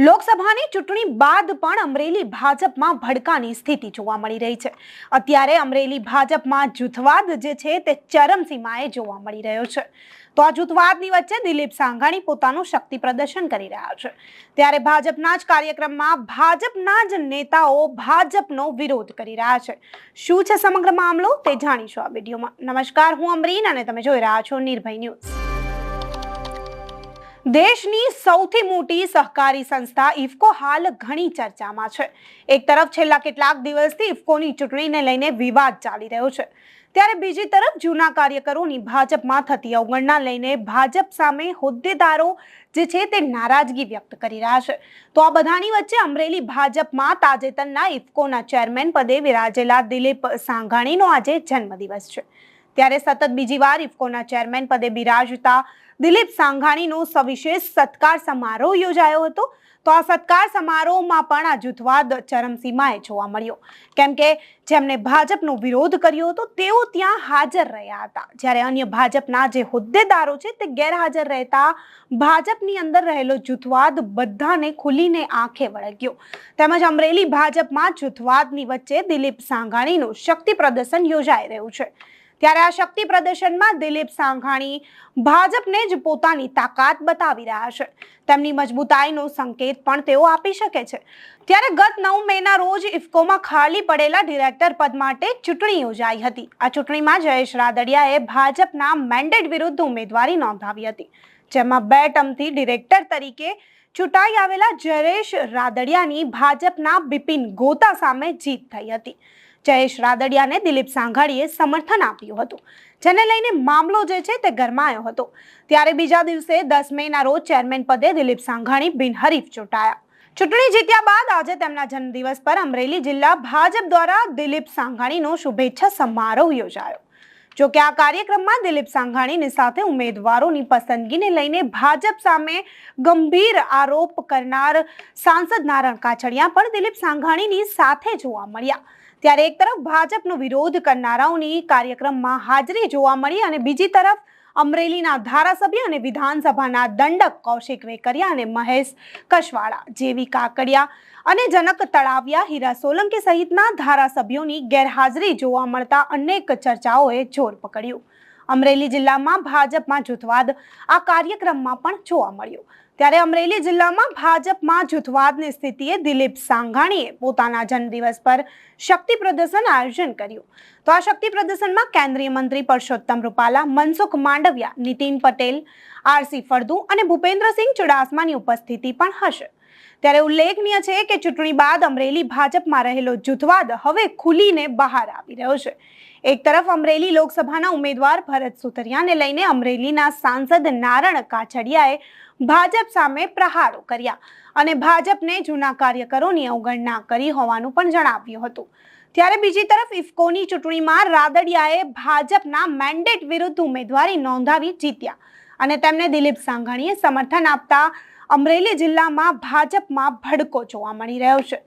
વિધાનસભાની ચૂંટણી બાદ પણ અમરેલી ભાજપમાં ભડકાની સ્થિતિ જોવા મળી રહી છે. અત્યારે અમરેલી ભાજપમાં જૂથવાદ જે છે તે ચરમસીમાએ જોવા મળી રહ્યો છે. તો આ જૂથવાદની વચ્ચે દિલીપ સાંઘાણી પોતાનું શક્તિ પ્રદર્શન કરી રહ્યા છે. ત્યારે ભાજપના જ કાર્યક્રમમાં ભાજપના જ નેતાઓ ભાજપનો વિરોધ કરી રહ્યા છે. શું છે સમગ્ર મામલો તે જાણીશું આ વિડીયોમાં. નમસ્કાર, હું અમરીન અને તમે જોઈ રહ્યા છો નિર્ભય ન્યૂઝ. દેશની સૌથી મોટી સહકારી સંસ્થા ઇફકો હાલ ઘણી ચર્ચામાં છે. એક તરફ છેલ્લા કેટલાક દિવસથી ઇફકોની ચૂંટણીને લઈને વિવાદ ચાલી રહ્યો છે. ત્યારે બીજી તરફ જૂના કાર્યકરોની ભાજપમાં થતી અવગણના લઈને ભાજપ સામે હોદ્દેદારો જે છે તે નારાજગી વ્યક્ત કરી રહ્યા છે. તો આ બધાની વચ્ચે અમરેલી ભાજપમાં તાજેતરના ઇફકોના ચેરમેન પદે વિરાજેલા દિલીપ સાંઘાણીનો આજે જન્મદિવસ છે. ત્યારે સતત બીજી વાર ઇફકોના ચેરમેન પદે બિરાજતા દિલીપ સાંઘાણીનો સવિશેષ સત્કાર સમારોહ યોજાયો હતો. તો આ સત્કાર સમારોહમાં પણ આ જૂથવાદ ચરમસીમાએ જોવા મળ્યો. કેમ કે જેમને ભાજપનો વિરોધ કર્યો હતો, તેઓ ત્યાં હાજર રહ્યા હતા. જ્યારે અન્ય ભાજપના જે હોદ્દેદારો છે, તે ગેરહાજર રહેતા ભાજપની અંદર રહેલો જૂથવાદ બધાને ખુલીને આંખે વળગ્યો. તેમજ અમરેલી ભાજપમાં જૂથવાદની વચ્ચે દિલીપ સાંઘાણીનું શક્તિ પ્રદર્શન યોજાઈ રહ્યું છે. ત્યારે આ શક્તિ પ્રદર્શનમાં દિલીપ સાંઘાણી ભાજપને જ પોતાની તાકાત બતાવી રહ્યા છે. તેમની મજબૂતાઈનો સંકેત પણ તેઓ આપી શકે છે. ત્યારે ગત નવ મેના રોજ ઇફકોમાં ખાલી પડેલા ડિરેક્ટર પદ માટે ચૂંટણી યોજાઈ હતી. આ ચૂંટણીમાં જયેશ રાદડિયાએ ભાજપના મેન્ડેટ વિરુદ્ધ ઉમેદવારી નોંધાવી હતી, જેમાં બે ટર્મથી ડિરેક્ટર તરીકે ચૂંટાઈ આવેલા જયેશ રાદડિયાની ભાજપના બિપિન ગોતા સામે જીત થઈ હતી. જયેશ રાદડિયાને દિલીપ સાંઘાણીએ સમર્થન આપ્યું હતું, જેને લઈને મામલો જે છે તે ગરમાયો હતો. ત્યારે બીજા દિવસે દસ મેના રોજ ચેરમેન પદે દિલીપ સાંઘાણી બિનહરીફ ચૂંટાયા. ચૂંટણી જીત્યા બાદ આજે તેમના જન્મદિવસ પર અમરેલી જિલ્લા ભાજપ દ્વારા દિલીપ સાંઘાણીનો શુભેચ્છા સમારોહ યોજાયો. જો કે આ કાર્યક્રમમાં દિલીપ સાંઘાણીની સાથે ઉમેદવારોની પસંદગીને લઈને ભાજપ સામે ગંભીર આરોપ કરનાર સાંસદ નારણ કાછડિયા પણ દિલીપ સાંઘાણીની સાથે જોવા મળ્યા. ત્યારે એક તરફ ભાજપનો વિરોધ કરનારાઓની કાર્યક્રમમાં હાજરી જોવા મળી અને બીજી તરફ અમરેલીના ધારાસભ્ય અને વિધાનસભાના દંડક કૌશિક વેકરિયા અને મહેશ કશવાળા જેવી કાકડિયા અને જનક તળાવિયા હીરા સોલંકી સહિતના ધારાસભ્યોની ગેરહાજરી જોવા મળતા અનેક ચર્ચાઓએ જોર પકડ્યું. અમરેલી જિલ્લામાં ભાજપમાં જૂથવાદ આ કાર્યક્રમમાં પણ જોવા મળ્યો. ત્યારે અમરેલી જિલ્લામાં ભાજપમાં જૂથવાદની સ્થિતિએ દિલીપ સાંઘાણીએ પોતાના જન્મદિવસ પર શક્તિ પ્રદર્શન આયોજન કર્યું. તો આ શક્તિ પ્રદર્શનમાં કેન્દ્રીય મંત્રી પરસોત્તમ રૂપાલા, મનસુખ માંડવિયા, નીતિન પટેલ, આરસી ફળદુ અને ભૂપેન્દ્રસિંહ ચુડાસમાની ઉપસ્થિતિ પણ હશે. ત્યારે ઉલ્લેખનીય છે કે ચૂંટણી બાદ અમરેલી ભાજપમાં રહેલો જૂથવાદ હવે ખુલીને બહાર આવી રહ્યો છે. એક તરફ અમરેલી લોકસભાના ઉમેદવાર ભરત સુતરિયાને લઈને અમરેલીના સાંસદ નારણ કાછડિયાએ ભાજપ સામે પ્રહારો કર્યા અને ભાજપને જૂના કાર્યકરોની અવગણના કરી હોવાનું પણ જણાવ્યું હતું. ત્યારે બીજી તરફ ઇફકોની ચૂંટણીમાં રાદડિયાએ ભાજપના મેન્ડેટ વિરુદ્ધ ઉમેદવારી નોંધાવી જીત્યા અને તેમને દિલીપ સાંઘાણીએ સમર્થન આપતા અમરેલી જિલ્લામાં ભાજપમાં ભડકો જોવા મળી રહ્યો છે.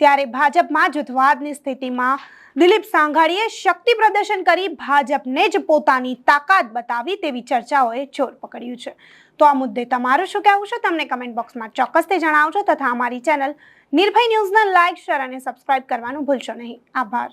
ત્યારે ભાજપમાં જૂથવાદની સ્થિતિમાં દિલીપ સાંઘાણીએ શક્તિ પ્રદર્શન કરી ભાજપને જ પોતાની તાકાત બતાવી તેવી ચર્ચાઓએ જોર પકડ્યું છે. તો આ મુદ્દે તમારું શું કહેવું છે? તમને કમેન્ટ બોક્સમાં ચોક્કસથી જણાવજો તથા અમારી ચેનલ નિર્ભય ન્યૂઝને લાઇક શેર અને સબસ્ક્રાઇબ કરવાનું ભૂલશો નહીં. આભાર.